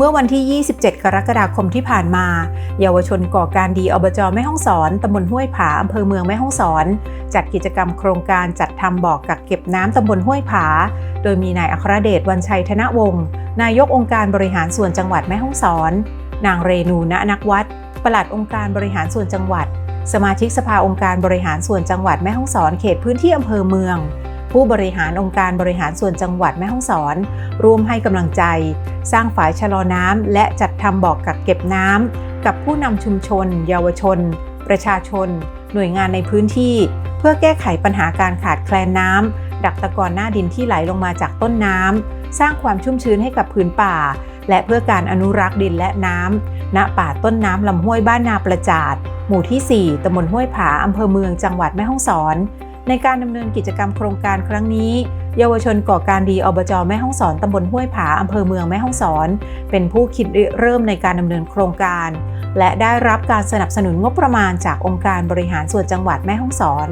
เมื่อวันที่ 27 กรกฎาคมที่ผ่านมา เยาวชนก่อการดีอบจแม่ฮ่องสอนตำบลห้วยผาอำเภอเมืองแม่ฮ่องสอน จัดกิจกรรมโครงการจัดทำบ่อกกักเก็บน้ำตำบลห้วยผา โดยมีนายอัครเดชวันชัยธนวงศ์นายกองค์การบริหารส่วนจังหวัดแม่ฮ่องสอน นางเรนูณนักวัดปลัดองค์การบริหารส่วนจังหวัด สมาชิกสภาองค์การบริหารส่วนจังหวัดแม่ฮ่องสอนเขตพื้นที่อำเภอเมือง ผู้บริหารองค์การบริหารส่วนจังหวัดแม่ฮ่องสอน ร่วมให้กำลังใจ สร้างฝายชะลอน้ำและจัดทำบ่อกกักเก็บน้ำกับผู้นำชุมชน เยาวชน ประชาชน หน่วยงานในพื้นที่ เพื่อแก้ไขปัญหาการขาดแคลนน้ำดักตะกอนหน้าดินที่ไหลลงมาจากต้นน้ำสร้างความชุ่มชื้นให้กับพื้นป่า และเพื่อการอนุรักษ์ดินและน้ำณป่าต้นน้ำลำห้วยบ้านนาประจาดหมู่ที่ 4ตำบลห้วยผาอำเภอเมืองจังหวัดแม่ฮ่องสอน ในการดำเนินกิจกรรมโครงการครั้งนี้ เยาวชนก่อการดีอบจแม่ฮ่องสอนตำบลห้วยผาอำเภอเมืองแม่ฮ่องสอน เป็นผู้คิดเริ่มในการดำเนินโครงการ และได้รับการสนับสนุนงบประมาณจากองค์การบริหารส่วนจังหวัดแม่ฮ่องสอน